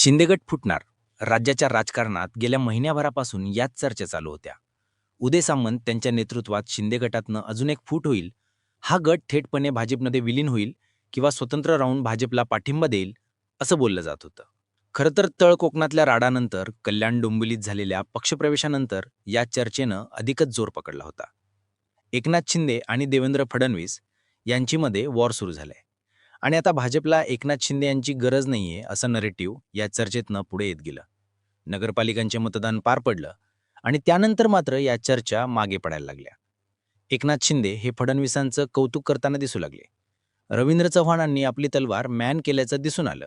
शिंदेगट फुटणार. राज्याच्या राजकारणात गेल्या महिन्याभरापासून याच चर्चा चालू होत्या. उदय सामंत त्यांच्या नेतृत्वात शिंदे गटातनं अजून एक फूट होईल. हा गट थेटपणे भाजपमध्ये विलीन होईल किंवा स्वतंत्र राहून भाजपला पाठिंबा देईल असं बोललं जात होतं. खरं तर तळ कोकणातल्या राडानंतर कल्याण डोंबिवलीत झालेल्या पक्षप्रवेशानंतर या चर्चेनं अधिकच जोर पकडला होता. एकनाथ शिंदे आणि देवेंद्र फडणवीस यांचीमध्ये वॉर सुरू झालाय. आणि आता भाजपला एकनाथ शिंदे यांची गरज नाहीये असं नरेटिव्ह या चर्चेतनं पुढे येत गेलं. नगरपालिकांचे मतदान पार पडलं आणि त्यानंतर मात्र या चर्चा मागे पडायला लागल्या. एकनाथ शिंदे हे फडणवीसांचं कौतुक करताना दिसू लागले. रवींद्र चव्हाणांनी आपली तलवार मॅन केल्याचं दिसून आलं.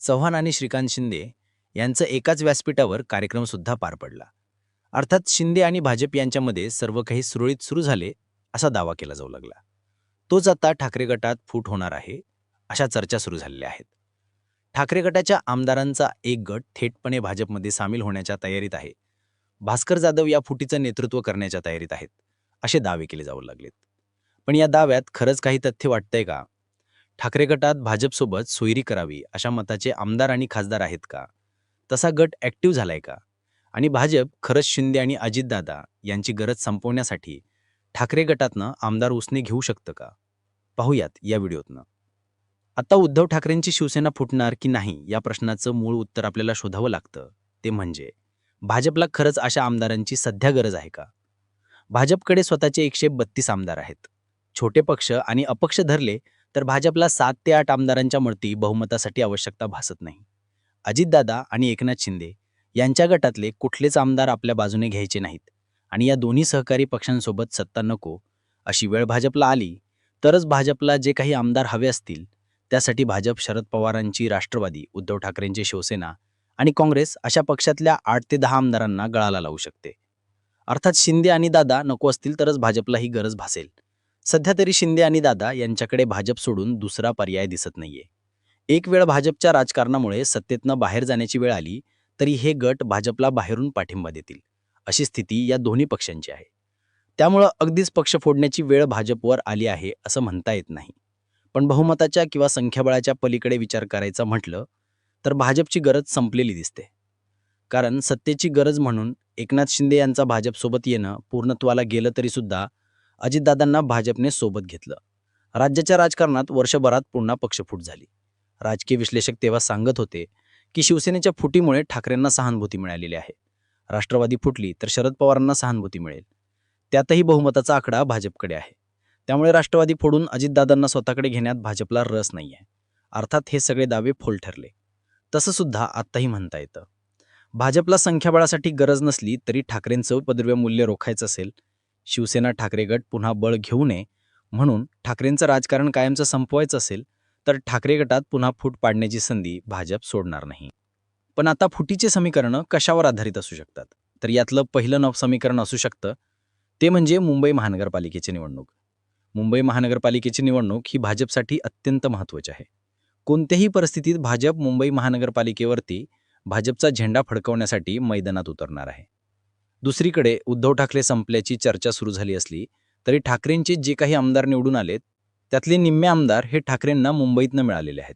चव्हाण आणि श्रीकांत शिंदे यांचं एकाच व्यासपीठावर कार्यक्रमसुद्धा पार पडला. अर्थात शिंदे आणि भाजप यांच्यामध्ये सर्व काही सुरळीत सुरू झाले असा दावा केला जाऊ लागला. तोच आता ठाकरे गटात फूट होणार आहे. अशा चर्चा सुरू झालेल्या आहेत. ठाकरे गटाच्या आमदारांचा एक गट थेटपणे भाजपमध्ये सामील होण्याच्या तयारीत आहे. भास्कर जाधव या फुटीचं नेतृत्व करण्याच्या तयारीत आहेत. असे दावे केले जाऊ लागलेत. पण या दाव्यात खरंच काही तथ्य वाटतंय का? ठाकरे गटात भाजपसोबत सोयरी करावी अशा मताचे आमदार आणि खासदार आहेत का? तसा गट ॲक्टिव्ह झालाय का? आणि भाजप खरंच शिंदे आणि अजितदादा यांची गरज संपवण्यासाठी ठाकरे गटातनं आमदार उसने घेऊ शकतं का? पाहूयात या व्हिडिओतनं. आता उद्धव ठाकरेंची शिवसेना फुटणार की नाही या प्रश्नाचं मूळ उत्तर आपल्याला शोधावं लागतं ते म्हणजे भाजपला खरंच अशा आमदारांची सध्या गरज आहे का? भाजपकडे स्वतःचे एकशे बत्तीस आमदार आहेत. छोटे पक्ष आणि अपक्ष धरले तर भाजपला सात ते आठ आमदारांच्या मळती बहुमतासाठी आवश्यकता भासत नाही. अजितदादा आणि एकनाथ शिंदे यांच्या गटातले कुठलेच आमदार आपल्या बाजूने घ्यायचे नाहीत आणि या दोन्ही सहकारी पक्षांसोबत सत्ता नको अशी वेळ भाजपला आली तरच भाजपला जे काही आमदार हवे असतील त्यासाठी भाजप शरद पवारांची राष्ट्रवादी उद्धव ठाकरेंची शिवसेना आणि काँग्रेस अशा पक्षातल्या आठ ते दहा आमदारांना गळाला लावू शकते. अर्थात शिंदे आणि दादा नको असतील तरच भाजपला ही गरज भासेल. सध्या तरी शिंदे आणि दादा यांच्याकडे भाजप सोडून दुसरा पर्याय दिसत नाहीये. एक वेळ भाजपच्या राजकारणामुळे सत्तेतनं बाहेर जाण्याची वेळ आली तरी हे गट भाजपला बाहेरून पाठिंबा देतील अशी स्थिती या दोन्ही पक्षांची आहे. त्यामुळं अगदीच पक्ष फोडण्याची वेळ भाजपवर आली आहे असं म्हणता येत नाही. पण बहुमताच्या किंवा संख्याबळाच्या पलीकडे विचार करायचा म्हटलं तर भाजपची गरज संपलेली दिसते. कारण सत्तेची गरज म्हणून एकनाथ शिंदे यांचा भाजपसोबत येणं पूर्णत्वाला गेलं तरीसुद्धा अजितदादांना भाजपने सोबत घेतलं. राज्याच्या राजकारणात वर्षभरात पुन्हा पक्षफूट झाली. राजकीय विश्लेषक तेव्हा सांगत होते की शिवसेनेच्या फुटीमुळे ठाकरेंना सहानुभूती मिळालेली आहे. राष्ट्रवादी फुटली तर शरद पवारांना सहानुभूती मिळेल. त्यातही बहुमताचा आकडा भाजपकडे आहे. त्यामुळे राष्ट्रवादी फोडून अजितदादांना स्वतःकडे घेण्यात भाजपला रस नाही आहे अर्थात हे सगळे दावे फोल ठरले. तसं सुद्धा आत्ताही म्हणता येतं. भाजपला संख्याबळासाठी गरज नसली तरी ठाकरेंचं पदव्य मूल्य रोखायचं असेल शिवसेना ठाकरे गट पुन्हा बळ घेऊ नये म्हणून ठाकरेंचं राजकारण कायमचं संपवायचं असेल तर ठाकरे गटात पुन्हा फूट पाडण्याची संधी भाजप सोडणार नाही. पण आता फुटीचे समीकरणं कशावर आधारित असू शकतात? तर यातलं पहिलं नव समीकरण असू शकतं ते म्हणजे मुंबई महानगरपालिकेची निवडणूक. मुंबई महानगरपालिकेची निवडणूक ही भाजपसाठी अत्यंत महत्त्वाची आहे. कोणत्याही परिस्थितीत भाजप मुंबई महानगरपालिकेवरती भाजपचा झेंडा फडकवण्यासाठी मैदानात उतरणार आहे. दुसरीकडे उद्धव ठाकरे संपल्याची चर्चा सुरू झाली असली तरी ठाकरेंचे जे काही आमदार निवडून आलेत त्यातले निम्मे आमदार हे ठाकरेंना मुंबईतनं मिळालेले आहेत.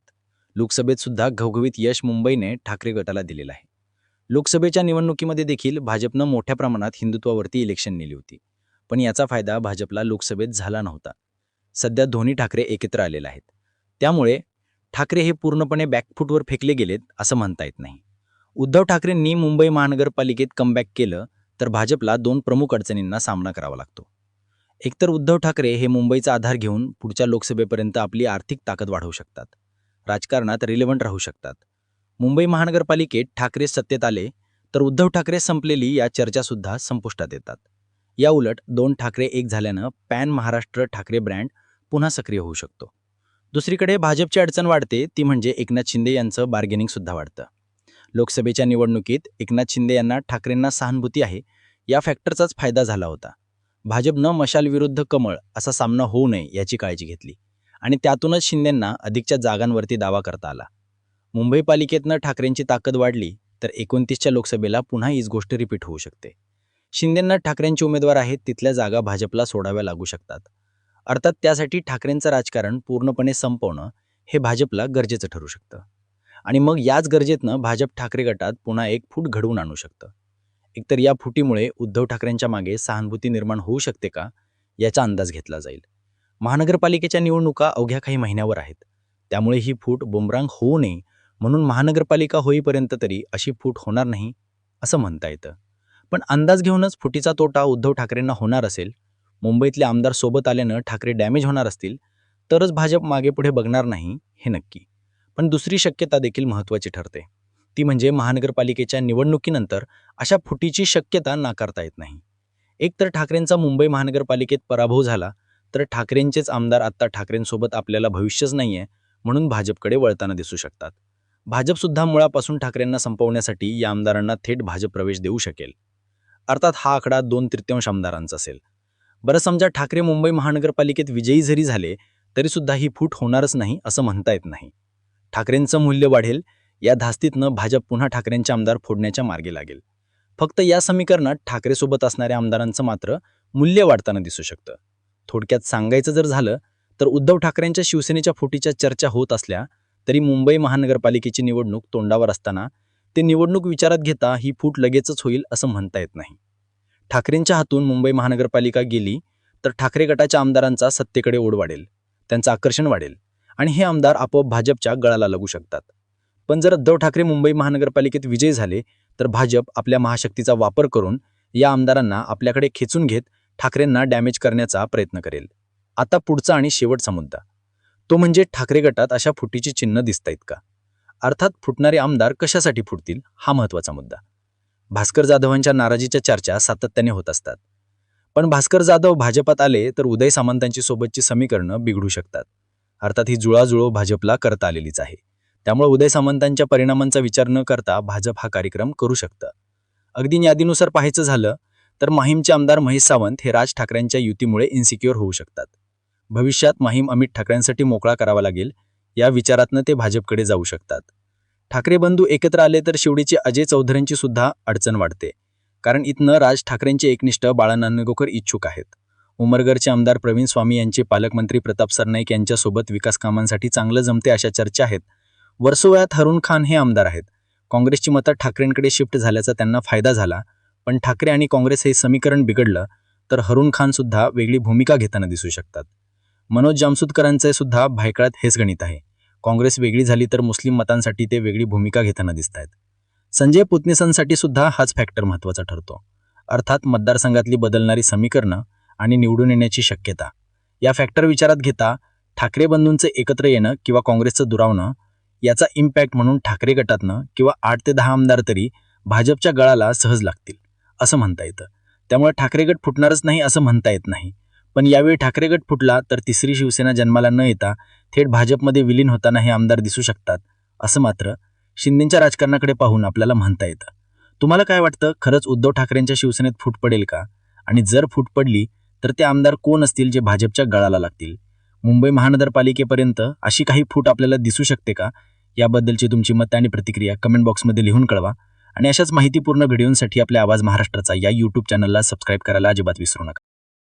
लोकसभेत सुद्धा घवघवीत यश मुंबईने ठाकरे गटाला दिलेलं आहे. लोकसभेच्या निवडणुकीमध्ये देखील भाजपनं मोठ्या प्रमाणात हिंदुत्वावरती इलेक्शन नेली होती. पण याचा फायदा भाजपला लोकसभेत झाला नव्हता. सध्या धोनी ठाकरे एकत्र आलेले आहेत. त्यामुळे ठाकरे हे पूर्णपणे बॅकफूटवर फेकले गेलेत असं म्हणता येत नाही. उद्धव ठाकरेंनी मुंबई महानगरपालिकेत कमबॅक केलं तर भाजपला दोन प्रमुख अडचणींना सामना करावा लागतो. एकतर उद्धव ठाकरे हे मुंबईचा आधार घेऊन पुढच्या लोकसभेपर्यंत आपली आर्थिक ताकद वाढवू शकतात. राजकारणात रिलेव्हंट राहू शकतात. मुंबई महानगरपालिकेत ठाकरे सत्तेत आले तर उद्धव ठाकरे संपलेली या चर्चासुद्धा संपुष्टात येतात. या उलट दोन ठाकरे एक झाल्यानं पॅन महाराष्ट्र ठाकरे ब्रँड पुन्हा सक्रिय होऊ शकतो. दुसरीकडे भाजपची अडचण वाढते ती म्हणजे एकनाथ शिंदे यांचं बार्गेनिंगसुद्धा वाढतं. लोकसभेच्या निवडणुकीत एकनाथ शिंदे यांना ठाकरेंना सहानुभूती आहे या फॅक्टरचाच फायदा झाला होता. भाजपनं मशाल विरुद्ध कमळ असा सामना होऊ नये याची काळजी घेतली आणि त्यातूनच शिंदेंना अधिकच्या जागांवरती दावा करता आला. मुंबई पालिकेतनं ठाकरेंची ताकद वाढली तर एकोणतीसच्या लोकसभेला पुन्हा हीच गोष्ट रिपीट होऊ शकते. शिंदेंना ठाकरेंचे उमेदवार आहेत तिथल्या जागा भाजपला सोडाव्या लागू शकतात. अर्थात त्यासाठी ठाकरेंचं राजकारण पूर्णपणे संपवणं हे भाजपला गरजेचं ठरू शकतं. आणि मग याच गरजेतनं भाजप ठाकरे गटात पुन्हा एक फूट घडवून आणू शकतं. एकतर या फुटीमुळे उद्धव ठाकरेंच्या मागे सहानुभूती निर्माण होऊ शकते का याचा अंदाज घेतला जाईल. महानगरपालिकेच्या निवडणुका अवघ्या काही महिन्यावर आहेत. त्यामुळे ही फूट बुमरांग होऊ नये म्हणून महानगरपालिका होईपर्यंत तरी अशी फूट होणार नाही असं म्हणता येतं. पण अंदाज घेऊनच फुटीचा तोटा उद्धव ठाकरेंना होणार असेल मुंबईतले आमदार सोबत आल्यानं ठाकरे डॅमेज होणार असतील तरच भाजप मागे पुढे बघणार नाही हे नक्की. पण दुसरी शक्यता देखील महत्त्वाची ठरते. ती म्हणजे महानगरपालिकेच्या निवडणुकीनंतर अशा फुटीची शक्यता नाकारता येत नाही. एकतर ठाकरेंचा मुंबई महानगरपालिकेत पराभव झाला तर ठाकरेंचेच आमदार आत्ता ठाकरेंसोबत आपल्याला भविष्यच नाहीये म्हणून भाजपकडे वळताना दिसू शकतात. भाजपसुद्धा मुळापासून ठाकरेंना संपवण्यासाठी या आमदारांना थेट भाजप प्रवेश देऊ शकेल. अर्थात हा आकडा दोन तृतीयांश आमदारांचा असेल. बरं समजा ठाकरे मुंबई महानगरपालिकेत विजयी जरी झाले तरीसुद्धा ही फूट होणारच नाही असं म्हणता येत नाही. ठाकरेंचं मूल्य वाढेल या धास्तीतनं भाजप पुन्हा ठाकरेंचे आमदार फोडण्याच्या मार्गे लागेल. फक्त या समीकरणात ठाकरेसोबत असणाऱ्या आमदारांचं मात्र मूल्य वाढताना दिसू शकतं. थोडक्यात सांगायचं जर झालं तर उद्धव ठाकरेंच्या शिवसेनेच्या फुटीच्या चर्चा होत असल्या तरी मुंबई महानगरपालिकेची निवडणूक तोंडावर असताना ते निवडणूक विचारात घेता ही फूट लगेचच होईल असं म्हणता येत नाही. ठाकरेंच्या हातून मुंबई महानगरपालिका गेली तर ठाकरे गटाच्या आमदारांचा सत्तेकडे ओढ वाढेल त्यांचं आकर्षण वाढेल आणि हे आमदार आपोआप भाजपच्या गळाला लागू शकतात. पण जर उद्धव ठाकरे मुंबई महानगरपालिकेत विजयी झाले तर भाजप आपल्या महाशक्तीचा वापर करून या आमदारांना आपल्याकडे खेचून घेत ठाकरेंना डॅमेज करण्याचा प्रयत्न करेल. आता पुढचा आणि शेवटचा मुद्दा. तो म्हणजे ठाकरे गटात अशा फुटीची चिन्ह दिसतायत का? अर्थात फुटणारे आमदार कशासाठी फुटतील हा महत्त्वाचा मुद्दा. भास्कर जाधवांच्या नाराजीच्या चर्चा सातत्याने होत असतात. पण भास्कर जाधव भाजपात आले तर उदय सामंतांची सोबतची समीकरणं बिघडू शकतात. अर्थात ही जुळाजुळो भाजपला करता आलेलीच आहे. त्यामुळे उदय सामंतांच्या परिणामांचा विचार न करता भाजप हा कार्यक्रम करू शकतं. अगदी यादीनुसार पाहायचं झालं तर माहीमचे आमदार महेश सावंत हे राज ठाकरेंच्या युतीमुळे इन्सिक्युअर होऊ शकतात. भविष्यात माहीम अमित ठाकरेंसाठी मोकळा करावा लागेल या विचारातनं ते भाजपकडे जाऊ शकतात. ठाकरे बंधू एकत्र आले तर शिवडीचे अजय चौधरींची सुद्धा अडचण वाढते. कारण इथनं राज ठाकरेंचे एकनिष्ठ बाळा नांदगावकर इच्छुक आहेत. उमरगडचे आमदार प्रवीण स्वामी यांचे पालकमंत्री प्रताप सरनाईक यांच्यासोबत विकास कामांसाठी चांगलं जमते अशा चर्चा आहेत. वर्सोवयात हरुण खान हे आमदार आहेत. काँग्रेसची मतं ठाकरेंकडे शिफ्ट झाल्याचा त्यांना फायदा झाला. पण ठाकरे आणि काँग्रेस हे समीकरण बिघडलं तर हरुण खान सुद्धा वेगळी भूमिका घेताना दिसू शकतात. मनोज जामसुदकरांचे सुद्धा भायकळात हेच गणित आहे. काँग्रेस वेगळी झाली तर मुस्लिम मतांसाठी ते वेगळी भूमिका घेताना दिसत आहेत संजय पुतनीसांसाठी सुद्धा हाच फॅक्टर महत्त्वाचा ठरतो. अर्थात मतदारसंघातली बदलणारी समीकरणं आणि निवडून येण्याची शक्यता. या फॅक्टर विचारात घेता ठाकरे बंधूंचं एकत्र येणं किंवा काँग्रेसचं दुरावणं याचा इम्पॅक्ट म्हणून ठाकरे गटातनं किंवा आठ ते दहा आमदार तरी भाजपच्या गळाला सहज लागतील असं म्हणता येतं. त्यामुळे ठाकरे गट फुटणारच नाही असं म्हणता येत नाही. पण यावेळी ठाकरे गट फुटला तर तिसरी शिवसेना जन्माला न येता थेट भाजपमध्ये विलीन होताना हे आमदार दिसू शकतात असं मात्र शिंदेच्या राजकारणाकडे पाहून आपल्याला म्हणता येतं. तुम्हाला काय वाटतं? खरंच उद्धव ठाकरेंच्या शिवसेनेत फूट पडेल का? आणि जर फूट पडली तर ते आमदार कोण असतील जे भाजपच्या गळाला लागतील? मुंबई महानगरपालिकेपर्यंत अशी काही फूट आपल्याला दिसू शकते का? याबद्दलची तुमची मतं आणि प्रतिक्रिया कमेंट बॉक्समध्ये लिहून कळवा. आणि अशाच माहितीपूर्ण व्हिडिओंसाठी आपल्या आवाज महाराष्ट्राचा या यूट्यूब चॅनलला सबस्क्राईब करायला अजिबात विसरू नका.